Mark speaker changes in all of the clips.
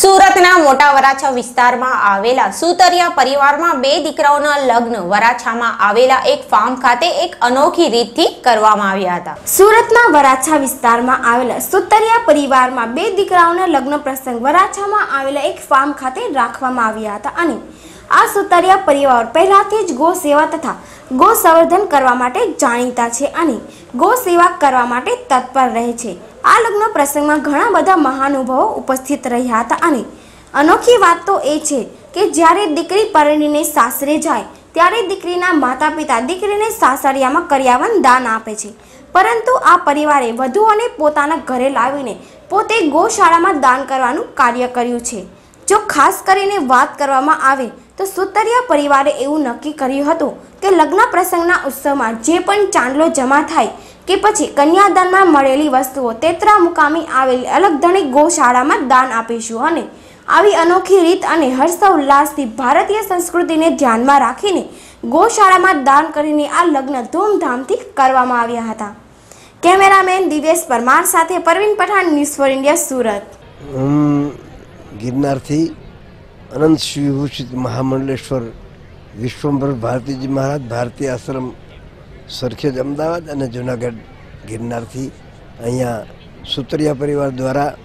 Speaker 1: સુરતના મોટા વરાછા વિસ્તારમાં આવેલા સુતરિયા પરિવારમાં બે દીકરાઓના લગ્ન વરાછામાં આવેલા એક ફાર્મ ખાતે એક અનોખી રીતથી કરવામાં આવ્યા હતા.
Speaker 2: સુરતના વરાછા વિસ્તારમાં આવેલા સુતરિયા પરિવારમાં બે દીકરાઓના લગ્ન પ્રસંગ વરાછામાં આવેલા એક ફાર્મ ખાતે રાખવામાં આવ્યા હતા અને આ સુતરિયા પરિવાર પહેલાથી જ ગો સેવા તથા ગો સંવર્ધન કરવા માટે જાણીતા છે અને ગો સેવા કરવા માટે તત્પર રહે છે. આ લગ્ન પ્રસંગમાં ઘણા બધા મહાનુભાવો ઉપસ્થિત રહ્યા હતા અને અનોખી વાત તો એ છે કે જ્યારે દીકરી પરણીને સાસરે જાય, ત્યારે દીકરીના માતા પિતા દીકરીને સાસરિયામાં કર્યાવન દાન આપે છે. પરંતુ આ પરિવારે વધુઓને પોતાના ઘરે લાવીને પોતે ગોશાળામાં દાન કરવાનું કાર્ય કર્યું છે. જો ખાસ કરીને વાત કરવામાં આવે, તો સુતરિયા પરિવારે એવું નક્કી કર્યું હતું કે લગ્ન પ્રસંગના ઉત્સવમાં જે પણ ચાંદલો જમા થાય કે પછી કન્યાદાનમાં મળેલી વસ્તુઓ તેતરા મુકામી આવેલી અલગધણી ગૌશાળામાં દાન આપીશું અને આવી અનોખી રીત અને હર્ષોલ્લાસથી ભારતીય સંસ્કૃતિને ધ્યાનમાં રાખીને ગૌશાળામાં દાન કરીને આ લગ્ન ધૂમધામથી કરવામાં આવ્યા હતા. કેમેરામેન દિવેશ પરમાર સાથે Parveen Pathan news for India Surat.
Speaker 3: ગિરનારથી Anant Shivbhushit Mahamandaleshwar Vishwambhar Bharatiji Maharaj, ભારતીય આશ્રમ સરખેજ અમદાવાદ અને જુનાગઢ ગિરનારથી અહીંયા સુતરિયા પરિવાર દ્વારા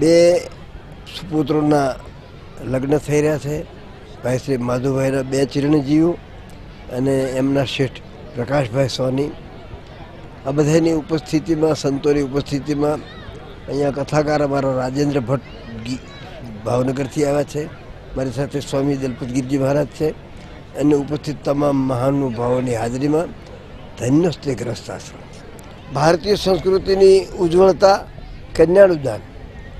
Speaker 3: બે સુપુત્રોના લગ્ન થઈ રહ્યા છે. ભાઈ શ્રી માધુભાઈના બે ચિરણજીવો અને એમના શેઠ પ્રકાશભાઈ સોની. આ બધાની ઉપસ્થિતિમાં, સંતોની ઉપસ્થિતિમાં અહીંયા કથાકાર અમારો રાજેન્દ્ર ભટ્ટ ભાવનગરથી આવ્યા છે. મારી સાથે સ્વામી દલપતગીરજી મહારાજ છે. અને ઉપસ્થિત તમામ મહાનુભાવોની હાજરીમાં ધન્યસ્તે ગ્રસ્ત આશ્રમ. ભારતીય સંસ્કૃતિની ઉજ્જવળતા, કન્યાનું દાન,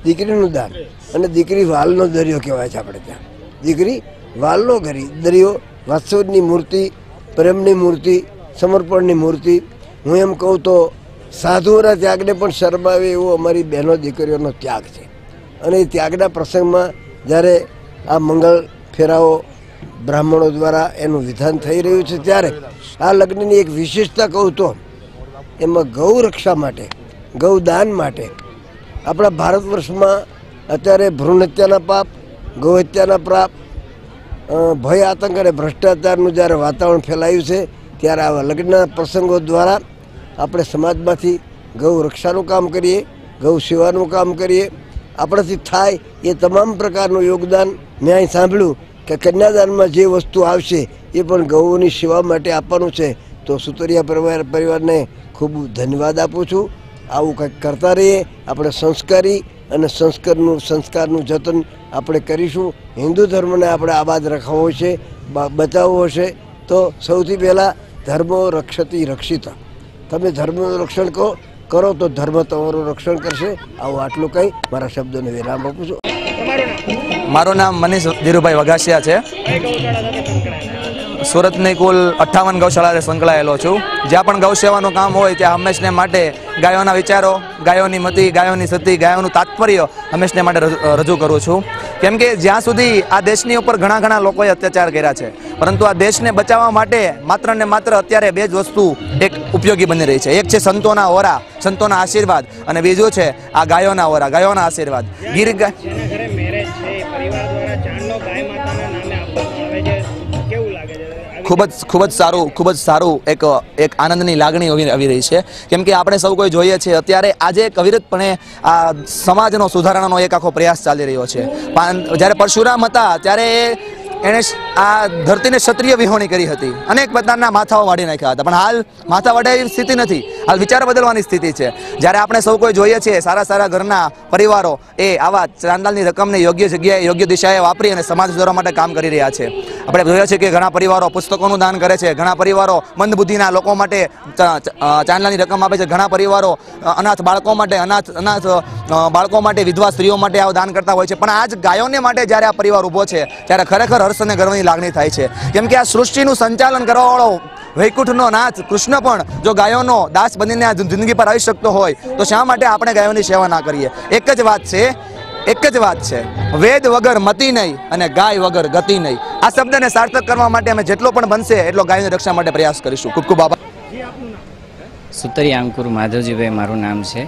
Speaker 3: દીકરીનું દાન અને દીકરી વાલનો દરિયો કહેવાય છે આપણે ત્યાં. દીકરી વાલનો ઘરી, દરિયો વાત્સવની મૂર્તિ, પ્રેમની મૂર્તિ, સમર્પણની મૂર્તિ. હું એમ કહું તો સાધુઓના ત્યાગને પણ શરમાવે એવો અમારી બહેનો દીકરીઓનો ત્યાગ છે. અને એ ત્યાગના પ્રસંગમાં જ્યારે આ મંગળ ફેરાઓ બ્રાહ્મણો દ્વારા એનું વિધાન થઈ રહ્યું છે ત્યારે આ લગ્નની એક વિશેષતા કહું તો એમાં ગૌ રક્ષા માટે ગૌદાન માટે આપણા ભારત વર્ષમાં અત્યારે ભ્રૂણ હત્યાના પાપ, ગૌ હત્યાના પાપ ભય આતંક અને ભ્રષ્ટાચારનું જ્યારે વાતાવરણ ફેલાયું છે, ત્યારે આવા લગ્નના પ્રસંગો દ્વારા આપણે સમાજમાંથી ગૌ રક્ષાનું કામ કરીએ, ગૌ સેવાનું કામ કરીએ. આપણાથી થાય એ તમામ પ્રકારનું યોગદાન મેં અહીં સાંભળ્યું. કે કન્યાદાનમાં જે વસ્તુ આવશે એ પણ ગૌઓની સેવા માટે આપવાનું છે. તો સુતરિયા પરિવાર પરિવારને ખૂબ ધન્યવાદ આપું છું. આવું કંઈક કરતા રહીએ, આપણે સંસ્કારી અને સંસ્કારનું સંસ્કારનું જતન આપણે કરીશું. હિન્દુ ધર્મને આપણે આબાદ રખાવો છે બચાવવો છે. તો સૌથી પહેલાં ધર્મો રક્ષતી રક્ષિતા. તમે ધર્મનું રક્ષણ કરો કરો તો ધર્મ તમારું રક્ષણ કરશે. આવું આટલું કંઈ. મારા શબ્દોને વિરામ આપું છું.
Speaker 4: મારું નામ મનીષ ધીરુભાઈ વઘાસિયા છે. સુરતની કુલ અઠ્ઠાવન ગૌશાળાએ સંકળાયેલો છું. જ્યાં પણ ગૌસેવાનું કામ હોય ત્યાં હંમેશને માટે ગાયોના વિચારો, ગાયોની મતિ, ગાયોની સતી ગાયોનું તાત્પર્ય હંમેશને માટે રજૂ- કરું છું. કેમ કે જ્યાં સુધી આ દેશની ઉપર ઘણા ઘણા લોકોએ અત્યાચાર કર્યા છે, પરંતુ આ દેશને બચાવવા માટે માત્ર ને માત્ર અત્યારે બે જ વસ્તુ એક ઉપયોગી બની રહી છે. એક છે સંતોના ઓરા, સંતોના આશીર્વાદ અને બીજું છે આ ગાયોના ઓરા, ગાયોના આશીર્વાદ. ગીર ખૂબ જ ખૂબ જ સારું ખૂબ જ સારું એક એક આનંદની લાગણી આવી રહી છે. કેમ કે આપણે સૌ કોઈ જોઈએ છીએ, અત્યારે આજે એક અવિરતપણે આ સમાજનો સુધારણાનો એક આખો પ્રયાસ ચાલી રહ્યો છે. જ્યારે પરશુરામ હતા, ત્યારે એણે આ ધરતીને ક્ષત્રિય વિહોણી કરી હતી. અનેક પ્રકારના માથાઓ વાળી નાખ્યા હતા. પણ હાલ માથા વાળે એવી સ્થિતિ નથી. હાલ વિચાર બદલવાની સ્થિતિ છે. જ્યારે આપણે સૌ કોઈ જોઈએ છીએ, સારા સારા ઘરના પરિવારો એ આવા ચાંદાલની રકમને યોગ્ય જગ્યાએ, યોગ્ય દિશાએ વાપરી અને સમાજ સુધારવા માટે કામ કરી રહ્યા છે. આપણે જોઈએ છીએ કે ઘણા પરિવારો પુસ્તકોનું દાન કરે છે. ઘણા પરિવારો મંદબુદ્ધિના લોકો માટે ચાંદલાની રકમ આપે છે. ઘણા પરિવારો અનાથ બાળકો માટે, અનાથ અનાથ બાળકો માટે, વિધવા સ્ત્રીઓ માટે આવું દાન કરતા હોય છે. પણ આજ ગાયોને માટે જ્યારે આ પરિવાર ઊભો છે, ત્યારે ખરેખર હર્ષ અને ગર્વની લાગણી થાય છે. કેમ કે આ સૃષ્ટિનું સંચાલન કરવાવાળો વૈકુંઠનો નાથ કૃષ્ણ પણ જો ગાયોનો દાસ બનીને આ જિંદગી પર આવી શકતો હોય, તો શા માટે આપણે ગાયોની સેવા ના કરીએ? એક જ વાત છે, એક જ વાત છે. વેદ વગર મતિ નહીં અને ગાય વગર ગતિ નહીં. આ શબ્દને સાર્થક કરવા માટે અમે જેટલો પણ બનશે, એટલો ગાયની રક્ષા માટે પ્રયાસ કરીશું. ખૂબ ખૂબ આભાર.
Speaker 5: સુતરી અંકુર માધવજીભાઈ મારું નામ છે.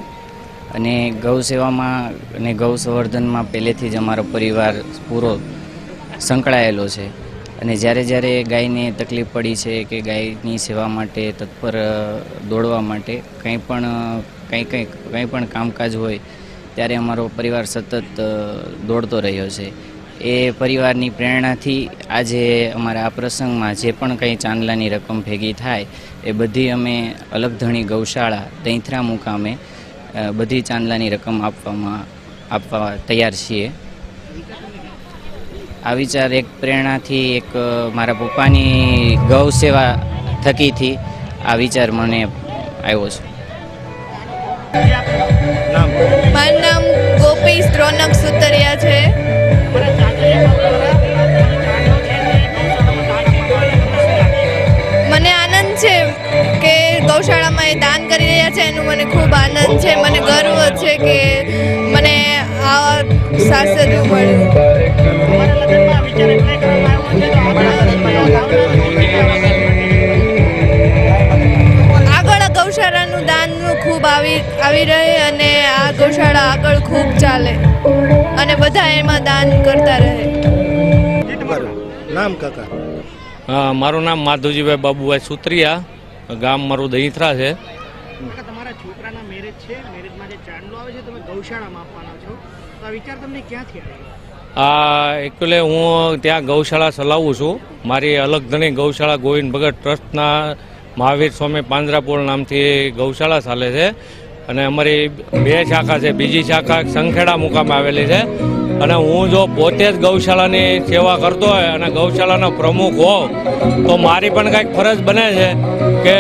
Speaker 5: અને ગૌ સેવામાં અને ગૌ સંવર્ધનમાં પહેલેથી જ અમારો પરિવાર પૂરો સંકળાયેલો છે. અને જ્યારે જ્યારે ગાયને તકલીફ પડી છે કે ગાયની સેવા માટે તત્પર દોડવા માટે કંઈ પણ કંઈ કંઈ કંઈ પણ કામકાજ હોય, ત્યારે અમારો પરિવાર સતત દોડતો રહ્યો છે. એ પરિવારની પ્રેરણાથી આજે અમારા આ પ્રસંગમાં જે પણ કંઈ ચાંદલાની રકમ ભેગી થાય, એ બધી અમે અલગધણી ગૌશાળા દહીંથરા મુકામે બધી ચાંદલાની રકમ આપવામાં, આપવા તૈયાર છીએ. આ વિચાર એક પ્રેરણાથી એક મારા પપ્પાની ગૌ સેવા થકીથી આ વિચાર મને આવ્યો છે.
Speaker 6: મારું ગોપી રોનક સુતરિયા છે. મને આનંદ છે કે ગૌશાળામાં એ દાન કરી રહ્યા છે, એનું મને ખૂબ આનંદ છે, મને ગર્વ છે કે મને આ સાસરિયું મળ્યું. આવી રહે અને આ ગૌશાળા આગળ ખૂબ ચાલે. અને બધા એમાં દાન કરતા રહે.
Speaker 7: નામ કાકા.
Speaker 8: હા મારું નામ માધુજીભાઈ બાબુભાઈ સુત્રિયા. ગામ મારું દહીથરા છે.
Speaker 7: કાકા તમારા છોકરાના મેરેજ છે. મેરેજમાં જે ચાંદલો આવે છે તમે ગૌશાળામાં આપવાના છો. તો આ વિચાર તમને ક્યાંથી આવ્યો?
Speaker 8: આ એકચ્યુઅલી હું ત્યાં ગૌશાળા ચલાવું છું. મારી અલગ ધણી ગૌશાળા ગોવિંદ ભગત ટ્રસ્ટના મહાવીર સ્વામી પાંજરાપોળ નામથી ગૌશાળા ચાલે છે. અને અમારી બે શાખા છે. બીજી શાખા સંખેડા મુકામે આવેલી છે. અને હું જો પોતે જ ગૌશાળાની સેવા કરતો હોય અને ગૌશાળાનો પ્રમુખ હોઉં, તો મારી પણ કાંઈક ફરજ બને છે કે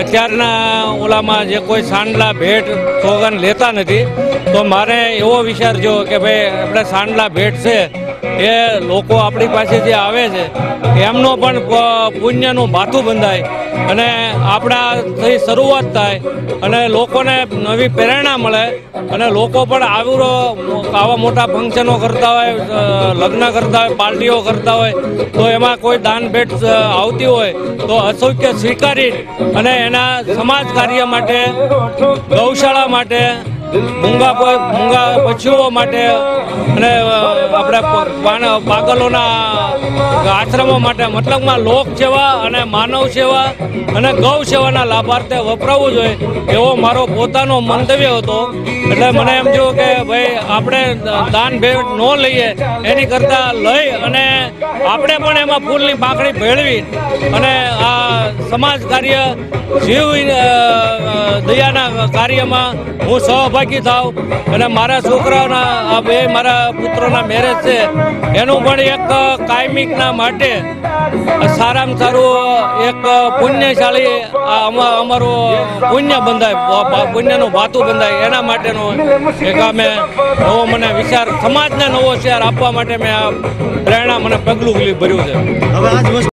Speaker 8: અત્યારના ઓલામાં જે કોઈ સાંડલા, ભેટ સોગન લેતા નથી, તો મારે એવો વિચાર જો કે ભાઈ, આપણે સાંડલા, ભેટ છે એ લોકો આપણી પાસે જે આવે છે, એમનો પણ પુણ્યનું ભાથું બંધાય અને આપણા થઈ શરૂઆત થાય અને લોકોને નવી પ્રેરણા મળે અને લોકો પણ આવું આવા મોટા ફંક્શનો કરતા હોય લગ્ન કરતા હોય, પાર્ટીઓ કરતા હોય, તો એમાં કોઈ દાન ભેટ આવતી હોય, તો અસૌખ્ય સ્વીકારી અને એના સમાજ કાર્ય માટે, ગૌશાળા માટે પ- મૂંગા પશુઓ માટે અને આપણે પાગલોના આશ્રમો માટે મતલબમાં લોક સેવા અને માનવ સેવા અને ગૌ સેવાના લાભાર્થે વપરાવવું જોઈએ એવો મારો પોતાનો મંતવ્ય હતો. એટલે મને એમ થયું કે ભાઈ, આપણે દાન ભેટ ન લઈએ એની કરતાં લઈ અને આપણે પણ એમાં ફૂલની પાંખડી ભેળવી અને આ સમાજ કાર્ય જીવ દયાના કાર્યમાં હું સહભાગી થાવ અને મારા છોકરાઓના બે મારા પુત્રોના મેરેજ છે, એનું પણ એક કાયમિકના માટે સારામાં સારું એક પુણ્યશાળી અમારું પુણ્ય બંધાય પુણ્યનું ભાતું બંધાય, એના માટેનો એક અમે નવો મને વિચાર, સમાજને નવો શેર આપવા માટે મેં આ પ્રેરણા મને પગલું ભર્યું છે.